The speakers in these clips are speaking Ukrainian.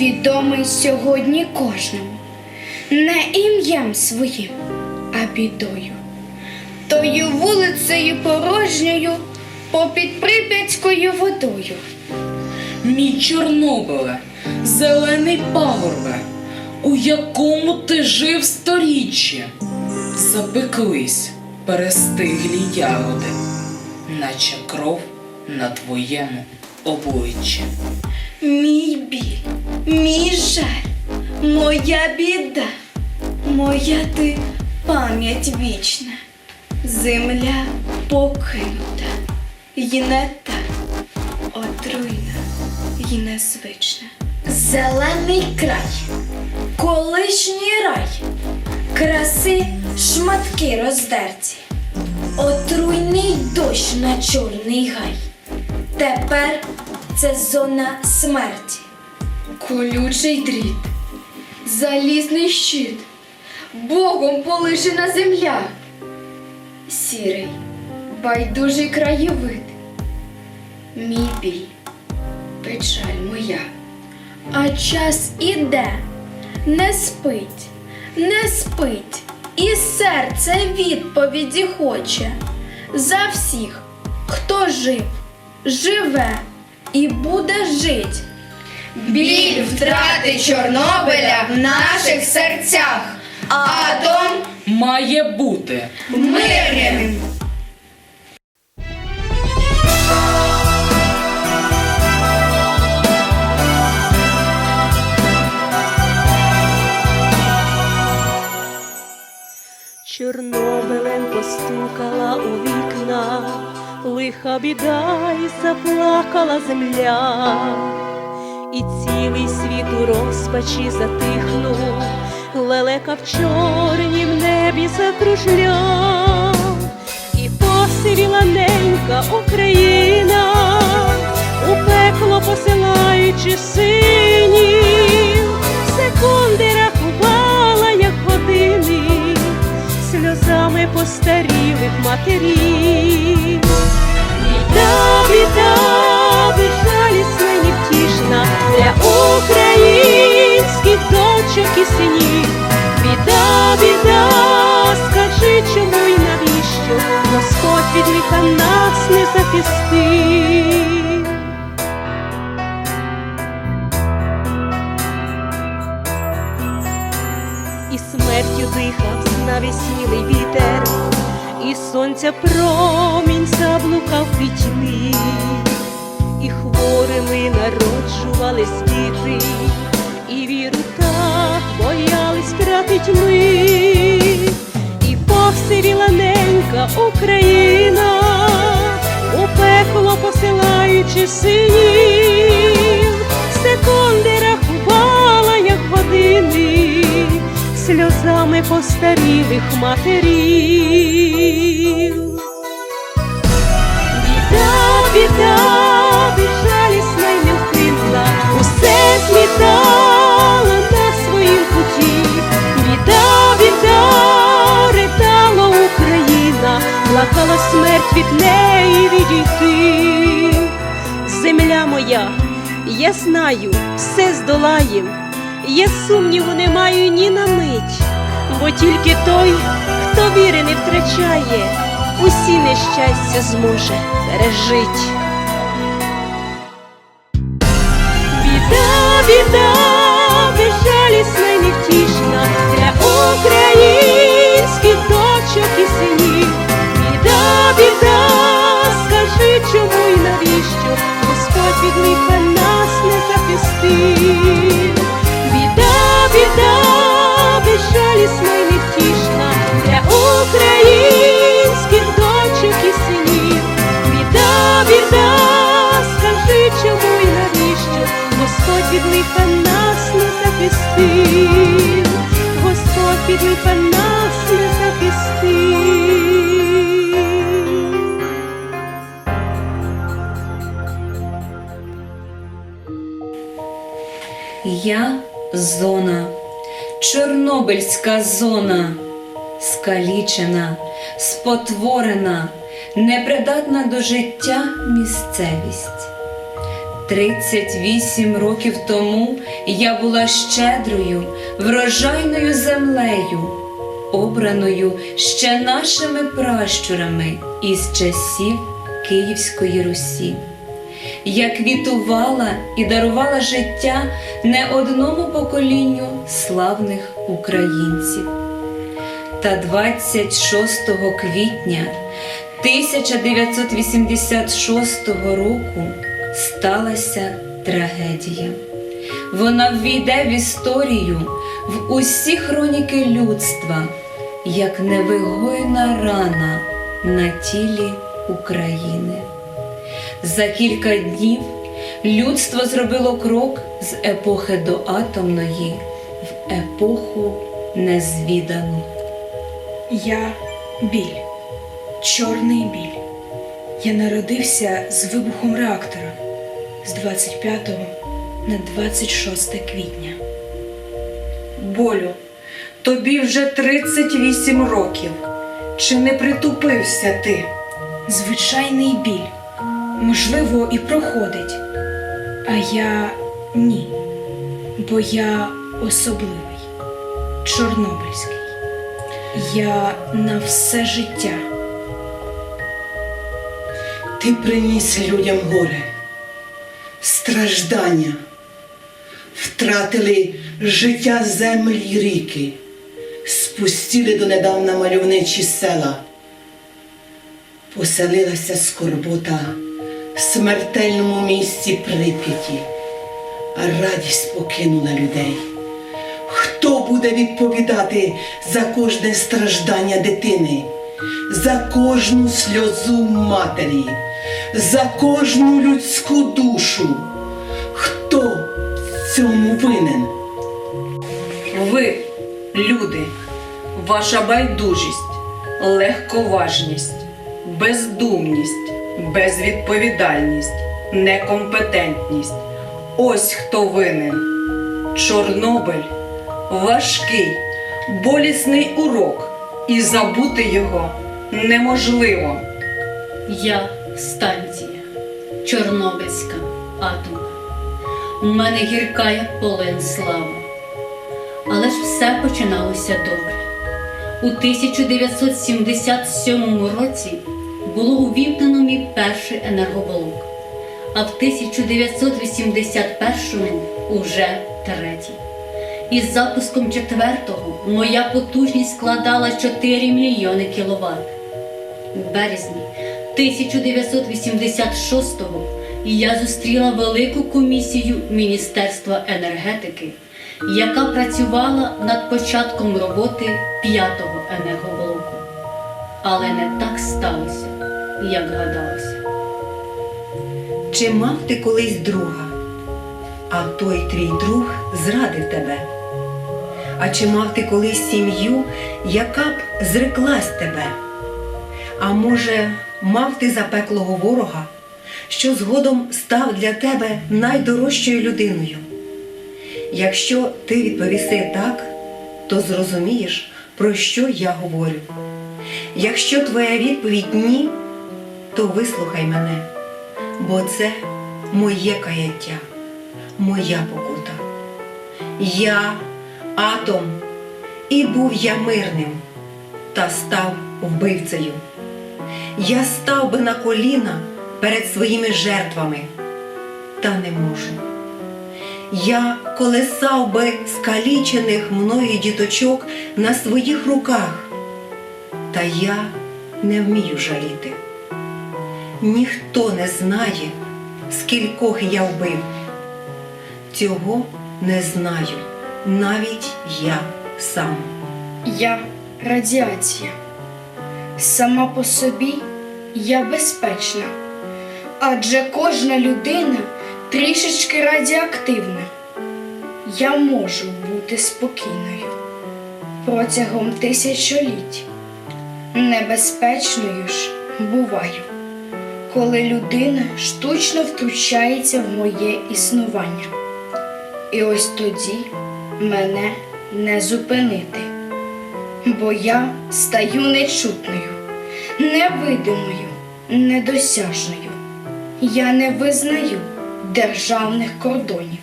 відомий сьогодні кожному, не ім'ям своїм, а бідою. Тою вулицею порожньою, попід прип'ятською водою. Мій Чорнобиле, зелений пагорбе, у якому ти жив сторіччя, запеклись перестиглі ягоди, наче кров на твоєму обличчі. Мій біль, мій жаль, моя біда, моя ти пам'ять вічна, земля покинута, і не та отруйна, і незвична. Зелений край, колишній рай, краси шматки роздерті, отруйний дощ на чорний гай. Тепер це зона смерті. Колючий дріт, залізний щит, Богом полишена земля. Сірий, байдужий краєвид. Мій біль, печаль моя. А час іде, не спить, не спить, і серце відповіді хоче за всіх, хто жив, живе і буде жить. Біль втрати Чорнобиля в наших серцях. Атом Має бути. мирним. Лиха біда й заплакала земля, і цілий світ у розпачі затихнув, лелека в чорнім небі закружляв, і посивіла ненька Україна, у пекло посилаючи синів, секунди рахувала, години сльозами постарілих матерів. Біда, біда, безжалісна і невтішна для українських дочок і синів. Біда, біда, скажи, чому й навіщо Господь від лиха нас не захистив. і смертю дихав і сонця промінь заблукав в пітьмі, і хворими народжувались діти, і віру так боялись втратить ми, і посивіла ненька Україна, у пекло посилаючи синів, сльозами постарілих матерів. Біда, біда, безжалісна й невпинна, усе змітала на своїм путі. Біда, біда, ридала Україна, плакала смерть від неї відійти. Земля моя, я знаю, все здолаєм. Я сумніву не маю ні на мить, бо тільки той, хто віри не втрачає, усі нещастя зможе пережить. Біда, біда, безжалісна й невтішна для українських дочок і синів. Біда, біда, скажи, чому й навіщо Господь від лиха захистив, Господь від лиха нас не захистив. Я зона, Чорнобильська зона, скалічена, спотворена, непридатна до життя місцевість. 38 років тому я була щедрою, врожайною землею, обраною ще нашими пращурами із часів Київської Русі. Я квітувала і дарувала життя не одному поколінню славних українців. Та 26 квітня 1986 року сталася трагедія. Вона ввійде в історію в усі хроніки людства як невигойна рана на тілі України. За кілька днів людство зробило крок з епохи доатомної в епоху незвідану. Я біль, чорний біль. Я народився з вибухом реактора з 25 на 26 квітня. Болю, тобі вже 38 років. Чи не притупився ти? Звичайний біль, можливо, і проходить, а я ні, бо я особливий, чорнобильський. Я на все життя. Ти приніс людям горе, страждання, втратили життя землі й ріки, спустили донедавна мальовничі села. Поселилася скорбота в смертельному місці Прип'яті, а радість покинула людей. Хто буде відповідати за кожне страждання дитини, за кожну сльозу матері, за кожну людську душу? Хто в цьому винен? Ви, люди, ваша байдужість, легковажність, бездумність, безвідповідальність, некомпетентність. Ось хто винен. Чорнобиль важкий, болісний урок, і забути його неможливо. Я станція, Чорнобильська атомна. У мене гірка, як полин слава. Але ж все починалося добре. У 1977 році було увімкнено мій перший енергоблок, а в 1981 уже третій. Із запуском четвертого моя потужність складала 4 мільйони кіловат. У березні 1986-го я зустріла велику комісію Міністерства енергетики, яка працювала над початком роботи п'ятого енергоблоку. Але не так сталося, як гадалося. Чи мав ти колись друга, а той твій друг зрадив тебе? А чи мав ти колись сім'ю, яка б зреклась тебе? А може, мав ти запеклого ворога, що згодом став для тебе найдорожчою людиною? Якщо ти відповіси так, то зрозумієш, про що я говорю. Якщо твоя відповідь ні, то вислухай мене, бо це моє каяття, моя покута. Я атом, і був я мирним, та став вбивцею. Я став би на коліна перед своїми жертвами, та не можу. Я колесав би скалічених мною діточок на своїх руках, та я не вмію жаліти. Ніхто не знає, скількох я вбив. Цього не знаю навіть я сам. Я радіація. Сама по собі я безпечна, адже кожна людина трішечки радіоактивна. Я можу бути спокійною протягом тисячоліть. Небезпечною ж буваю, коли людина штучно втручається в моє існування. І ось тоді мене не зупинити, бо я стаю нечутною, невидимою, недосяжною. Я не визнаю державних кордонів.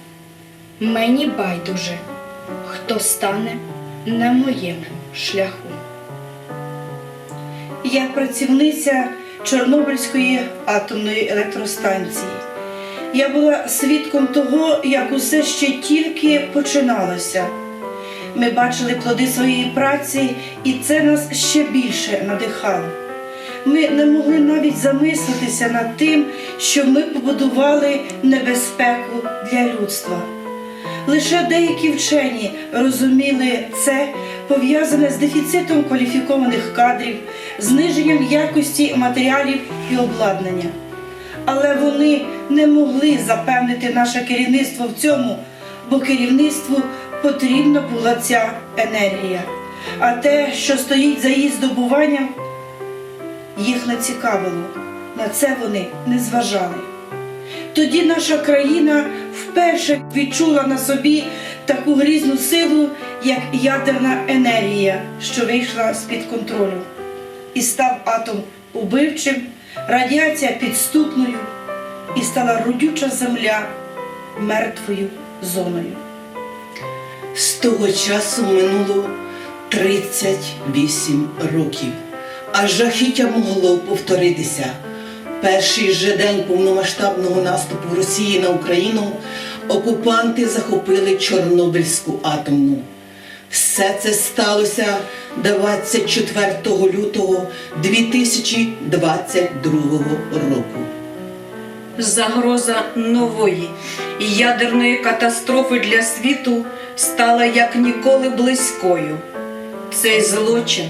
Мені байдуже, хто стане на моєму шляху. Я працівниця Чорнобильської атомної електростанції. Я була свідком того, як усе ще тільки починалося. Ми бачили плоди своєї праці, і це нас ще більше надихало. Ми не могли навіть замислитися над тим, що ми побудували небезпеку для людства. Лише деякі вчені розуміли це пов'язане з дефіцитом кваліфікованих кадрів, зниженням якості матеріалів і обладнання. Але вони не могли запевнити наше керівництво в цьому, бо керівництву потрібна була ця енергія. А те, що стоїть за її здобуванням, їх не цікавило. На це вони не зважали. Тоді наша країна вперше відчула на собі таку грізну силу, як ядерна енергія, що вийшла з-під контролю. І став атом убивчим, радіація підступною, і стала родюча земля мертвою зоною. З того часу минуло 38 років, а жахіття могло повторитися. Перший же день повномасштабного наступу Росії на Україну окупанти захопили Чорнобильську атомну. Все це сталося 24 лютого 2022 року. Загроза нової ядерної катастрофи для світу стала як ніколи близькою. Цей злочин,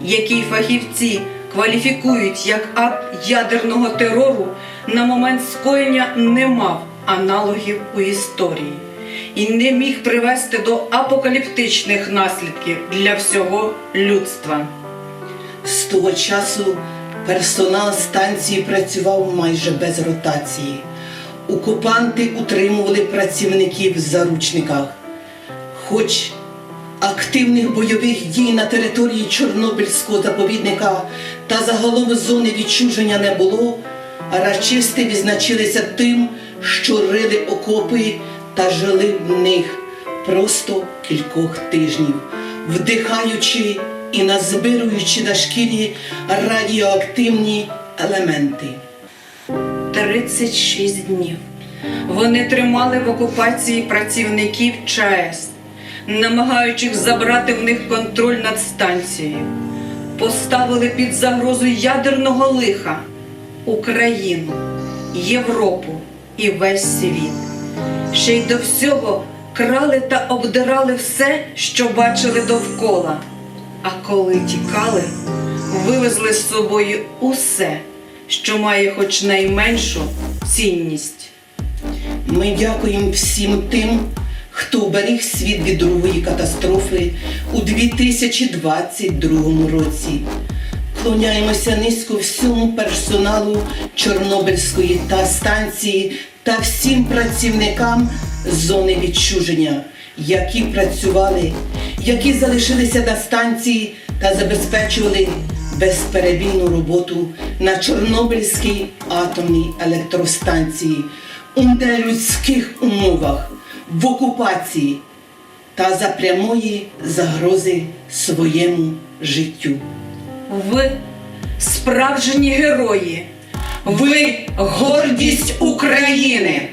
який фахівці кваліфікують як акт ядерного терору, на момент скоєння не мав аналогів у історії і не міг привести до апокаліптичних наслідків для всього людства. З того часу персонал станції працював майже без ротації. Окупанти утримували працівників в заручниках. Хоч активних бойових дій на території Чорнобильського заповідника та загалом зони відчуження не було, а рашисти відзначилися тим, що рили окопи та жили в них просто кількох тижнів, вдихаючи і назбируючи на шкірі радіоактивні елементи. 36 днів. Вони тримали в окупації працівників ЧАЕС, намагаючись забрати в них контроль над станцією. Поставили під загрозу ядерного лиха Україну, Європу і весь світ. Ще й до всього крали та обдирали все, що бачили довкола. А коли тікали, вивезли з собою усе, що має хоч найменшу цінність. Ми дякуємо всім тим, хто уберіг світ від другої катастрофи у 2022 році. Клоняємося низько всьому персоналу Чорнобильської та станції та всім працівникам зони відчуження, які працювали, які залишилися на станції та забезпечували безперебійну роботу на Чорнобильській атомній електростанції у нелюдських умовах, в окупації та за прямої загрози своєму життю. Ви справжні герої. Ви гордість України.